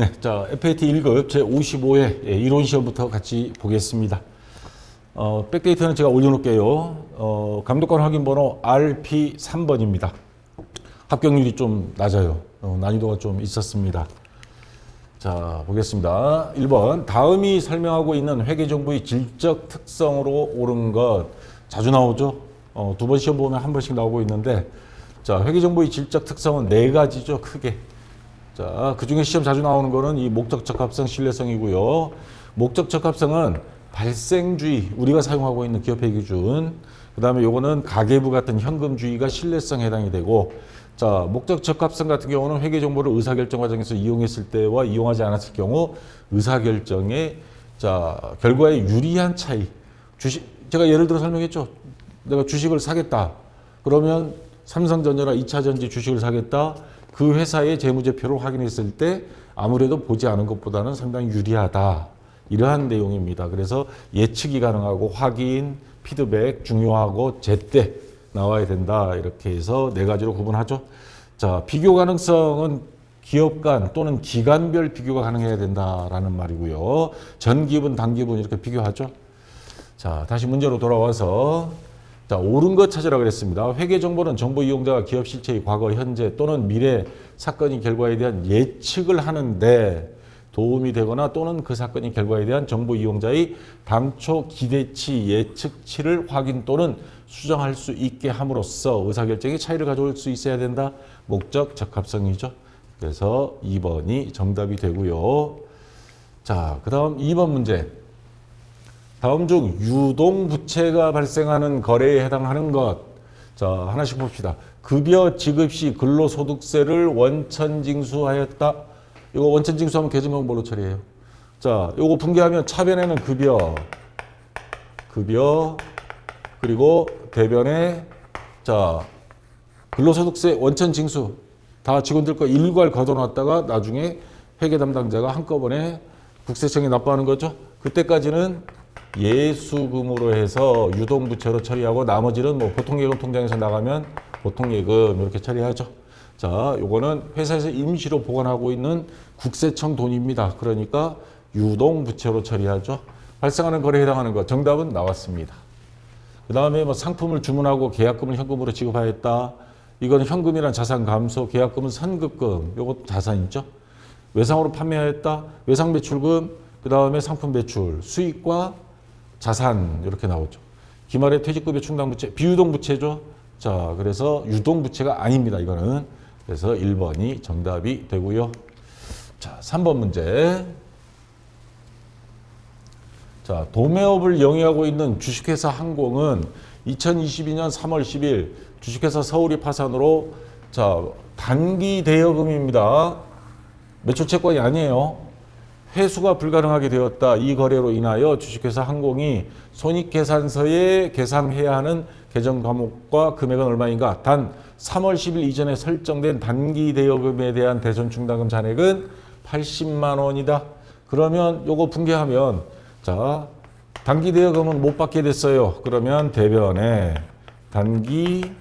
네, 자, FAT 1급 제55회 예, 이론 시험부터 같이 보겠습니다. 어, 백데이터는 제가 올려놓을게요. 어, 감독관 확인 번호 RP3번입니다. 합격률이 좀 낮아요. 어, 난이도가 좀 있었습니다. 자, 보겠습니다. 1번. 다음이 설명하고 있는 회계 정보의 질적 특성으로 옳은 것. 자주 나오죠? 어, 두 번 시험 보면 한 번씩 나오고 있는데, 자, 회계 정보의 질적 특성은 네 가지죠, 크게. 자, 그 중에 시험 자주 나오는 거는 이 목적 적합성, 신뢰성이고요. 목적 적합성은 발생주의, 우리가 사용하고 있는 기업회 기준. 그 다음에 요거는 가계부 같은 현금주의가 신뢰성에 해당이 되고, 자, 목적 적합성 같은 경우는 회계 정보를 의사결정 과정에서 이용했을 때와 이용하지 않았을 경우 의사결정의 자, 결과에 유리한 차이. 주식, 제가 예를 들어 설명했죠. 내가 주식을 사겠다. 그러면 삼성전자나 2차전지 주식을 사겠다. 그 회사의 재무제표를 확인했을 때 아무래도 보지 않은 것보다는 상당히 유리하다. 이러한 내용입니다. 그래서 예측이 가능하고 확인, 피드백 중요하고 제때 나와야 된다. 이렇게 해서 네 가지로 구분하죠. 자, 비교 가능성은 기업 간 또는 기간별 비교가 가능해야 된다라는 말이고요. 전기분, 단기분 이렇게 비교하죠. 자, 다시 문제로 돌아와서 자, 옳은 것 찾으라 그랬습니다. 회계 정보는 정보 이용자가 기업 실체의 과거, 현재 또는 미래 사건의 결과에 대한 예측을 하는데 도움이 되거나 또는 그 사건의 결과에 대한 정보 이용자의 당초 기대치, 예측치를 확인 또는 수정할 수 있게 함으로써 의사결정에 차이를 가져올 수 있어야 된다. 목적 적합성이죠. 그래서 2번이 정답이 되고요. 자, 그 다음 2번 문제. 다음 중 유동 부채가 발생하는 거래에 해당하는 것. 자, 하나씩 봅시다. 급여 지급 시 근로소득세를 원천 징수하였다. 이거 원천 징수하면 개정은 뭘로 처리해요? 자, 요거 분개하면 차변에는 급여, 급여, 그리고 대변에 자, 근로소득세 원천 징수 다 직원들 거 일괄 걷어놨다가 나중에 회계 담당자가 한꺼번에 국세청에 납부하는 거죠. 그때까지는 예수금으로 해서 유동부채로 처리하고 나머지는 뭐 보통예금 통장에서 나가면 보통예금 이렇게 처리하죠. 자, 요거는 회사에서 임시로 보관하고 있는 국세청 돈입니다. 그러니까 유동부채로 처리하죠. 발생하는 거래에 해당하는 것 정답은 나왔습니다. 그 다음에 뭐 상품을 주문하고 계약금을 현금으로 지급하였다. 이건 현금이란 자산 감소, 계약금은 선급금, 요것도 자산이죠. 외상으로 판매하였다. 외상 매출금, 그 다음에 상품 매출, 수익과 자산 이렇게 나오죠. 기말에 퇴직급여 충당부채, 비유동부채죠. 자, 그래서 유동부채가 아닙니다. 이거는. 그래서 1번이 정답이 되고요. 자, 3번 문제. 자, 도매업을 영위하고 있는 주식회사 항공은 2022년 3월 10일 주식회사 서울이 파산으로 자, 단기 대여금입니다. 매출 채권이 아니에요. 회수가 불가능하게 되었다. 이 거래로 인하여 주식회사 항공이 손익계산서에 계상해야 하는 계정 과목과 금액은 얼마인가? 단 3월 10일 이전에 설정된 단기 대여금에 대한 대손 충당금 잔액은 80만 원이다. 그러면 요거 분개하면 자 단기 대여금은 못 받게 됐어요. 그러면 대변에 단기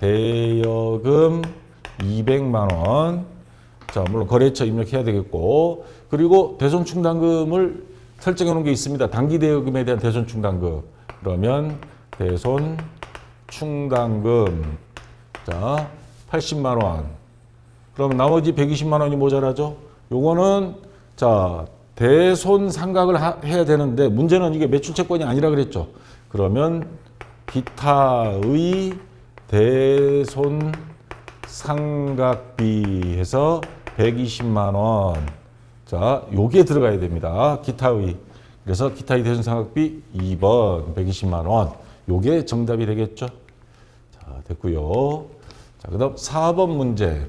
대여금 200만 원. 자, 물론 거래처 입력해야 되겠고, 그리고 대손 충당금을 설정해 놓은 게 있습니다. 단기 대여금에 대한 대손 충당금. 그러면 대손 충당금. 자, 80만 원. 그럼 나머지 120만 원이 모자라죠? 요거는 자, 대손 상각을 하- 해야 되는데 문제는 이게 매출 채권이 아니라 그랬죠. 그러면 기타의 대손 상각비 해서 120만 원. 자, 요게 들어가야 됩니다. 기타의. 그래서 기타의 대손 상각비 2번 120만 원. 요게 정답이 되겠죠. 자, 됐고요. 자, 그다음 4번 문제.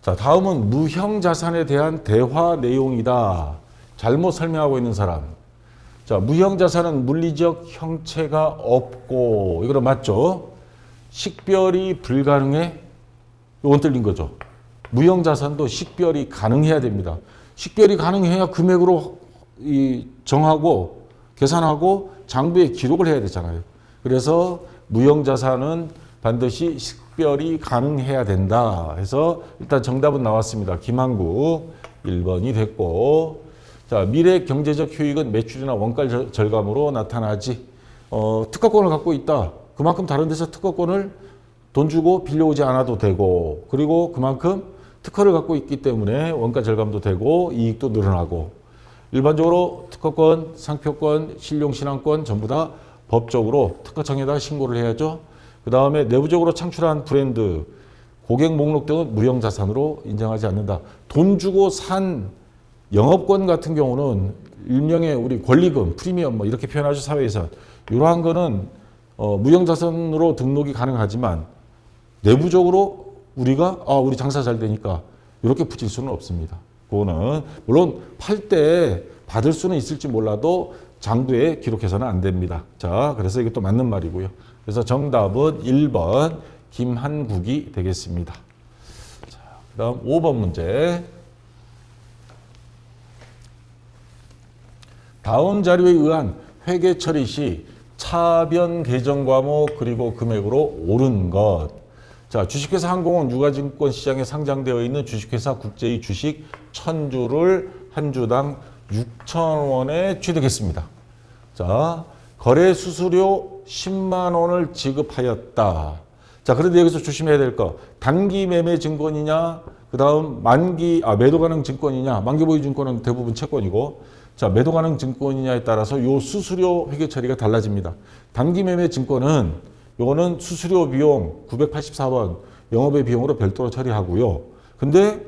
자, 다음은 무형 자산에 대한 대화 내용이다. 잘못 설명하고 있는 사람. 자, 무형 자산은 물리적 형체가 없고, 이거는 맞죠? 식별이 불가능해? 이건 틀린 거죠. 무형 자산도 식별이 가능해야 됩니다. 식별이 가능해야 금액으로 이 정하고 계산하고 장부에 기록을 해야 되잖아요. 그래서 무형 자산은 반드시 식별이 가능해야 된다. 해서 일단 정답은 나왔습니다. 김한국 1번이 됐고 자 미래 경제적 효익은 매출이나 원가 절- 절감으로 나타나지. 어, 특허권을 갖고 있다. 그만큼 다른 데서 특허권을 돈 주고 빌려오지 않아도 되고 그리고 그만큼 특허를 갖고 있기 때문에 원가 절감도 되고 이익도 늘어나고 일반적으로 특허권, 상표권, 실용신앙권 전부 다 법적으로 특허청에다 신고를 해야죠. 그 다음에 내부적으로 창출한 브랜드, 고객 목록 등은 무형자산으로 인정하지 않는다. 돈 주고 산 영업권 같은 경우는 일명의 우리 권리금, 프리미엄 뭐 이렇게 표현하죠 사회에서 이러한 거는 어, 무형자산으로 등록이 가능하지만 내부적으로 우리가 아 우리 장사 잘 되니까 이렇게 붙일 수는 없습니다. 그거는 물론 팔 때 받을 수는 있을지 몰라도 장부에 기록해서는 안 됩니다. 자, 그래서 이것도 맞는 말이고요. 그래서 정답은 1번 김한국이 되겠습니다. 자, 그다음 5번 문제. 다음 자료에 의한 회계 처리 시 차변 계정 과목 그리고 금액으로 옳은 것. 자, 주식회사 항공은 유가증권 시장에 상장되어 있는 주식회사 국제의 주식 1000주를 한 주당 6,000원에 취득했습니다. 자, 거래 수수료 10만 원을 지급하였다. 자, 그런데 여기서 조심해야 될 거. 단기 매매 증권이냐, 그 다음 만기, 아, 매도 가능 증권이냐, 만기 보유 증권은 대부분 채권이고, 자, 매도 가능 증권이냐에 따라서 요 수수료 회계 처리가 달라집니다. 단기 매매 증권은 요거는 수수료 비용 984번 영업의 비용으로 별도로 처리하고요. 근데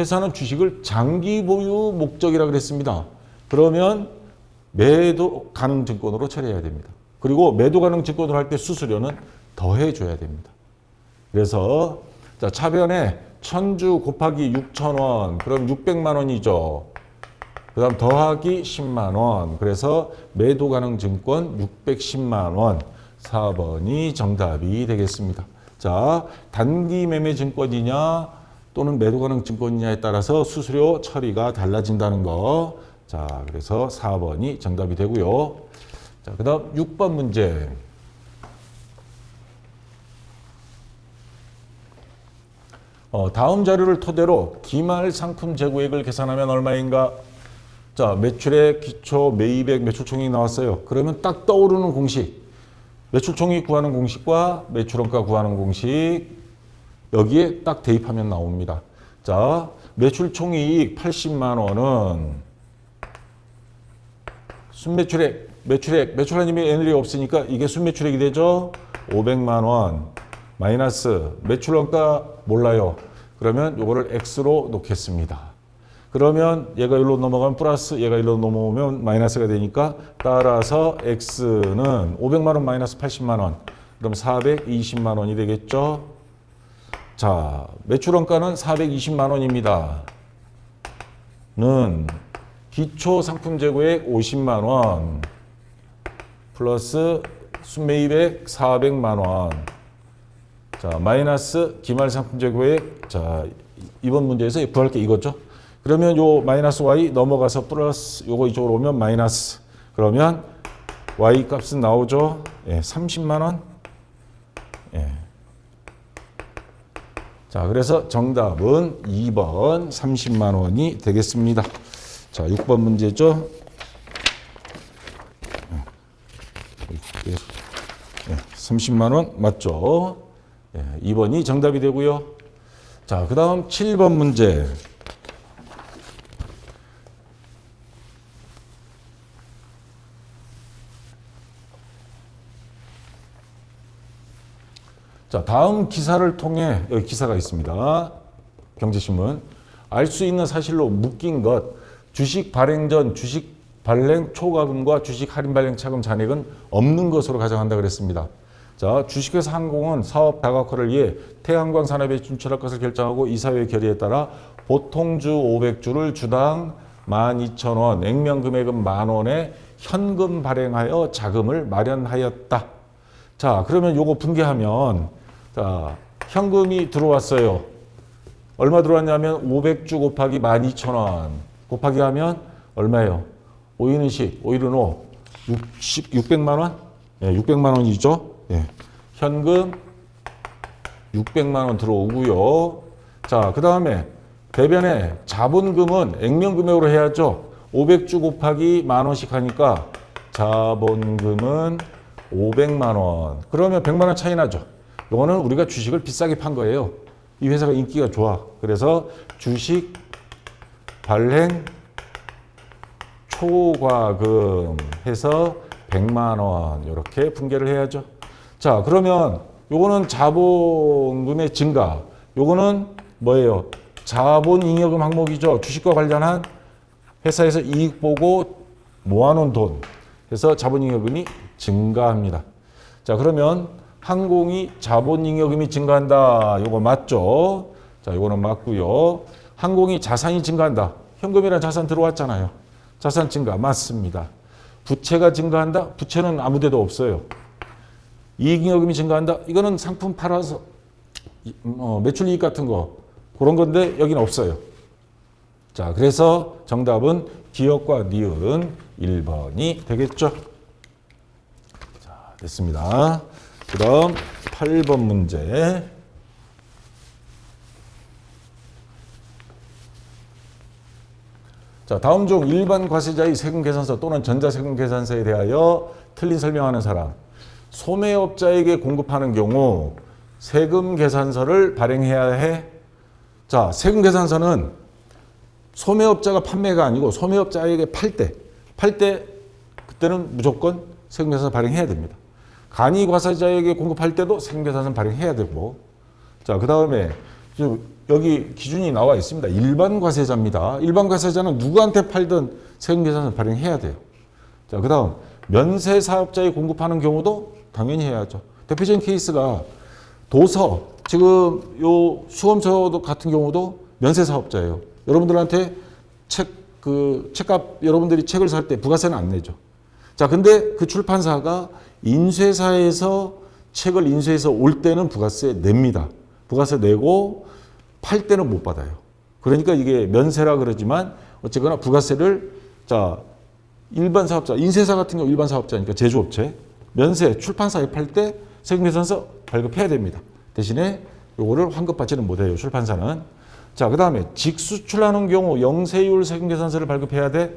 회사는 주식을 장기 보유 목적이라 그랬습니다. 그러면 매도 가능 증권으로 처리해야 됩니다. 그리고 매도 가능 증권으로 할 때 수수료는 더해 줘야 됩니다. 그래서 자, 차변에 천주 곱하기 6천원 그럼 600만 원이죠. 그 다음 더하기 10만 원. 그래서 매도 가능 증권 610만 원. 4번이 정답이 되겠습니다. 자, 단기 매매 증권이냐 또는 매도 가능 증권이냐에 따라서 수수료 처리가 달라진다는 거. 자, 그래서 4번이 정답이 되고요. 자, 그 다음 6번 문제. 어, 다음 자료를 토대로 기말 상품 재고액을 계산하면 얼마인가? 자, 매출의 기초 매입액 매출 총액 나왔어요. 그러면 딱 떠오르는 공식. 매출 총액 구하는 공식과 매출원가 구하는 공식 여기에 딱 대입하면 나옵니다. 자, 매출 총이익 80만 원은 순매출액, 매출액, 매출한 이미 에너리 없으니까 이게 순매출액이 되죠? 500만 원 마이너스 매출원가 몰라요. 그러면 요거를 X로 놓겠습니다. 그러면 얘가 일로 넘어가면 플러스, 얘가 일로 넘어오면 마이너스가 되니까 따라서 X는 500만 원 마이너스 80만 원. 그럼 420만 원이 되겠죠? 자, 매출 원가는 420만 원입니다. 는 기초 상품 재고액 50만 원 플러스 순매입액 400만 원. 자, 마이너스 기말 상품 재고액 자, 이번 문제에서 구할 게 이거죠. 그러면 요 마이너스 y 넘어가서 플러스 요거 이쪽으로 오면 마이너스 그러면 y 값은 나오죠. 예, 30만 원. 예. 자, 그래서 정답은 2번 30만 원이 되겠습니다. 자, 6번 문제죠. 예, 예, 30만 원 맞죠? 예, 2번이 정답이 되고요. 자, 그다음 7번 문제. 자, 다음 기사를 통해 여기 기사가 있습니다. 경제신문. 알 수 있는 사실로 묶인 것. 주식 발행 전 주식 발행 초과금과 주식 할인 발행 차금 잔액은 없는 것으로 가정한다 그랬습니다. 자, 주식회사 항공은 사업 다각화를 위해 태양광 산업에 진출할 것을 결정하고 이사회 결의에 따라 보통주 500주를 주당 12,000원, 액면 금액은 만 원에 현금 발행하여 자금을 마련하였다. 자, 그러면 요거 분개하면 자, 현금이 들어왔어요. 얼마 들어왔냐면 500주 곱하기 12,000원 곱하기 하면 얼마예요? 5인은 10, 5일은 5, 60, 600만 원? 예, 600만 원이죠. 예. 현금 600만 원 들어오고요. 자, 그 다음에 대변에 자본금은 액면금액으로 해야죠. 500주 곱하기 만 원씩 하니까 자본금은 500만 원. 그러면 100만 원 차이 나죠. 이거는 우리가 주식을 비싸게 판 거예요. 이 회사가 인기가 좋아. 그래서 주식 발행 초과금 해서 100만 원 이렇게 분개를 해야죠. 자, 그러면 요거는 자본금의 증가. 요거는 뭐예요? 자본 잉여금 항목이죠. 주식과 관련한 회사에서 이익 보고 모아놓은 돈. 그래서 자본 잉여금이 증가합니다. 자, 그러면 항공이 자본 잉여금이 증가한다. 요거 맞죠? 자, 요거는 맞고요. 항공이 자산이 증가한다. 현금이란 자산 들어왔잖아요. 자산 증가 맞습니다. 부채가 증가한다. 부채는 아무데도 없어요. 이익잉여금이 증가한다. 이거는 상품 팔아서 이- 어, 매출이익 같은 거 그런 건데 여기는 없어요. 자, 그래서 정답은 기억과 니은 1번이 되겠죠. 자, 됐습니다. 그 다음 8번 문제. 자, 다음 중 일반 과세자의 세금 계산서 또는 전자세금 계산서에 대하여 틀린 설명하는 사람. 소매업자에게 공급하는 경우 세금 계산서를 발행해야 해. 자, 세금 계산서는 소매업자가 판매가 아니고 소매업자에게 팔 때, 팔 때 그때는 무조건 세금 계산서 발행해야 됩니다. 간이 과세자에게 공급할 때도 계산서 발행해야 되고. 자, 그 다음에 지금 여기 기준이 나와 있습니다. 일반 과세자입니다. 일반 과세자는 누구한테 팔든 세금 계산서 발행해야 돼요. 자, 그 다음 면세 사업자에 공급하는 경우도 당연히 해야죠. 대표적인 케이스가 도서 지금 요 수험서 같은 경우도 면세 사업자예요. 여러분들한테 책 그 책값 여러분들이 책을 살 때 부가세는 안 내죠. 자, 근데 그 출판사가 인쇄사에서 책을 인쇄해서 올 때는 부가세 냅니다. 부가세 내고 팔 때는 못 받아요. 그러니까 이게 면세라 그러지만 어쨌거나 부가세를 자 일반 사업자 인쇄사 같은 경우 일반 사업자니까 제조업체 면세 출판사에 팔 때 세금계산서 발급해야 됩니다. 대신에 요거를 환급받지는 못해요. 출판사는. 자, 그 다음에 직수출하는 경우 영세율 세금계산서를 발급해야 돼.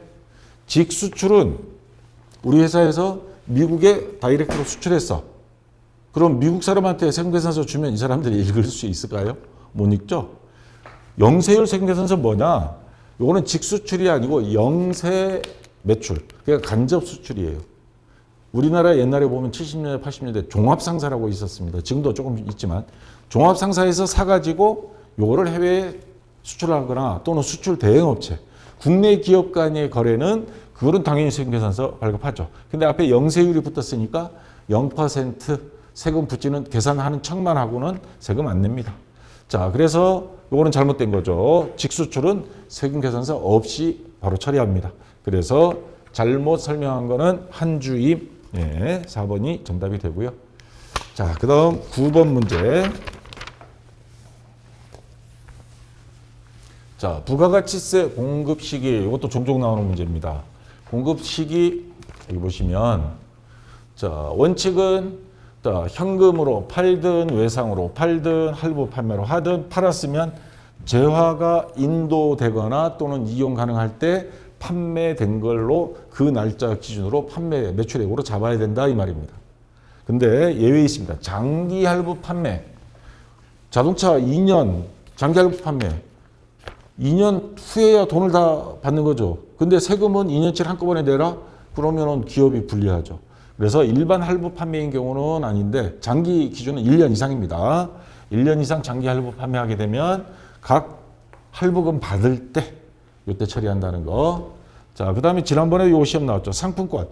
직수출은 우리 회사에서 미국에 다이렉트로 수출했어. 그럼 미국 사람한테 세금계산서 주면 이 사람들이 읽을 수 있을까요? 못 읽죠. 영세율 세금계산서 뭐냐? 요거는 직수출이 아니고 영세 매출. 그러니까 간접 수출이에요. 우리나라 옛날에 보면 70년대, 80년대 종합상사라고 있었습니다. 지금도 조금 있지만 종합상사에서 사가지고 요거를 해외에 수출하거나 또는 수출 대행업체, 국내 기업 간의 거래는 그거는 당연히 세금 계산서 발급하죠. 근데 앞에 영세율이 붙었으니까 0% 세금 붙이는 계산하는 척만 하고는 세금 안 냅니다. 자, 그래서 요거는 잘못된 거죠. 직수출은 세금 계산서 없이 바로 처리합니다. 그래서 잘못 설명한 거는 한 주임 예, 4번이 정답이 되고요. 자, 그다음 9번 문제. 자, 부가가치세 공급 시기 이것도 종종 나오는 문제입니다. 공급 시기 여기 보시면 자, 원칙은 자, 현금으로 팔든 외상으로 팔든 할부 판매로 하든 팔았으면 재화가 인도되거나 또는 이용 가능할 때 판매된 걸로 그 날짜 기준으로 판매 매출액으로 잡아야 된다 이 말입니다. 근데 예외 있습니다. 장기 할부 판매. 자동차 2년 장기 할부 판매. 2년 후에야 돈을 다 받는 거죠. 근데 세금은 2년치 한꺼번에 내라? 그러면은 기업이 불리하죠. 그래서 일반 할부 판매인 경우는 아닌데 장기 기준은 1년 이상입니다. 1년 이상 장기 할부 판매하게 되면 각 할부금 받을 때 이때 처리한다는 거. 자, 그 다음에 지난번에 요 시험 나왔죠. 상품권.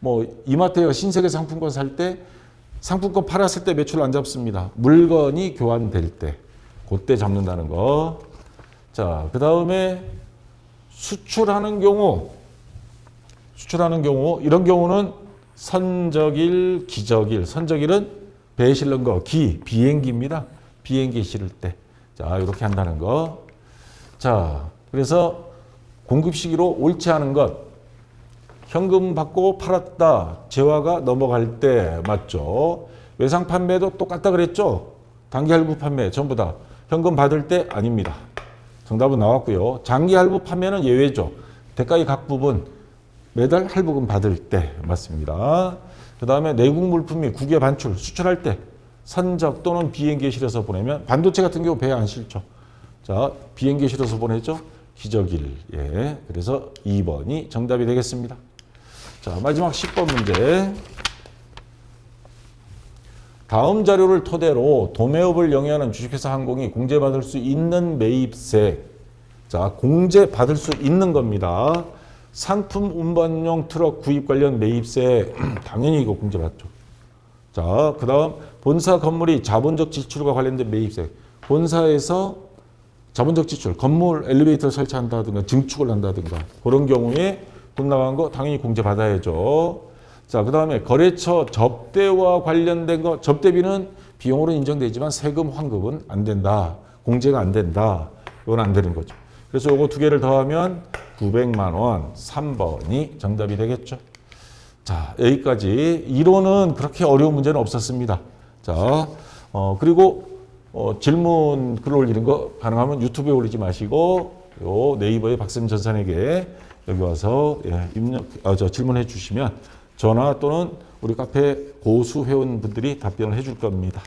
뭐 이마트에 신세계 상품권 살 때 상품권 팔았을 때 매출 안 잡습니다. 물건이 교환될 때. 그때 잡는다는 거. 자, 그 다음에 수출하는 경우, 수출하는 경우, 이런 경우는 선적일, 기적일. 선적일은 배에 실는 거, 기, 비행기입니다. 비행기 실을 때. 자, 이렇게 한다는 거. 자, 그래서 공급 시기로 옳지 않은 것. 현금 받고 팔았다. 재화가 넘어갈 때 맞죠? 외상 판매도 똑같다 그랬죠? 단기 할부 판매 전부 다 현금 받을 때 아닙니다. 정답은 나왔고요. 장기 할부 판매는 예외죠. 대가의 각 부분 매달 할부금 받을 때 맞습니다. 그 다음에 내국 물품이 국외 반출, 수출할 때 선적 또는 비행기에 실어서 보내면 반도체 같은 경우 배에 안 실죠. 자, 비행기에 실어서 보내죠. 기저귀를. 예. 그래서 2번이 정답이 되겠습니다. 자, 마지막 10번 문제. 다음 자료를 토대로 도매업을 영위하는 주식회사 항공이 공제받을 수 있는 매입세. 자, 공제받을 수 있는 겁니다. 상품 운반용 트럭 구입 관련 매입세 당연히 이거 공제받죠. 자, 그 다음 본사 건물이 자본적 지출과 관련된 매입세. 본사에서 자본적 지출, 건물 엘리베이터 설치한다든가 증축을 한다든가 그런 경우에 돈 나간 거 당연히 공제받아야죠. 자, 그 다음에 거래처 접대와 관련된 거 접대비는 비용으로 인정되지만 세금 환급은 안 된다. 공제가 안 된다. 이건 안 되는 거죠. 그래서 요거 두 개를 더하면 900만 원 3번이 정답이 되겠죠. 자, 여기까지. 이론은 그렇게 어려운 문제는 없었습니다. 자, 어, 그리고 어, 질문 글 올리는 거 가능하면 유튜브에 올리지 마시고 요 네이버의 박쌤 전산에게 여기 와서 예, 입력, 아, 저 질문해 주시면 전화 또는 우리 카페 고수 회원분들이 답변을 해줄 겁니다.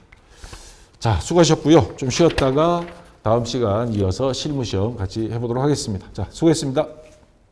자, 수고하셨고요. 좀 쉬었다가 다음 시간 이어서 실무 시험 같이 해보도록 하겠습니다. 자, 수고했습니다.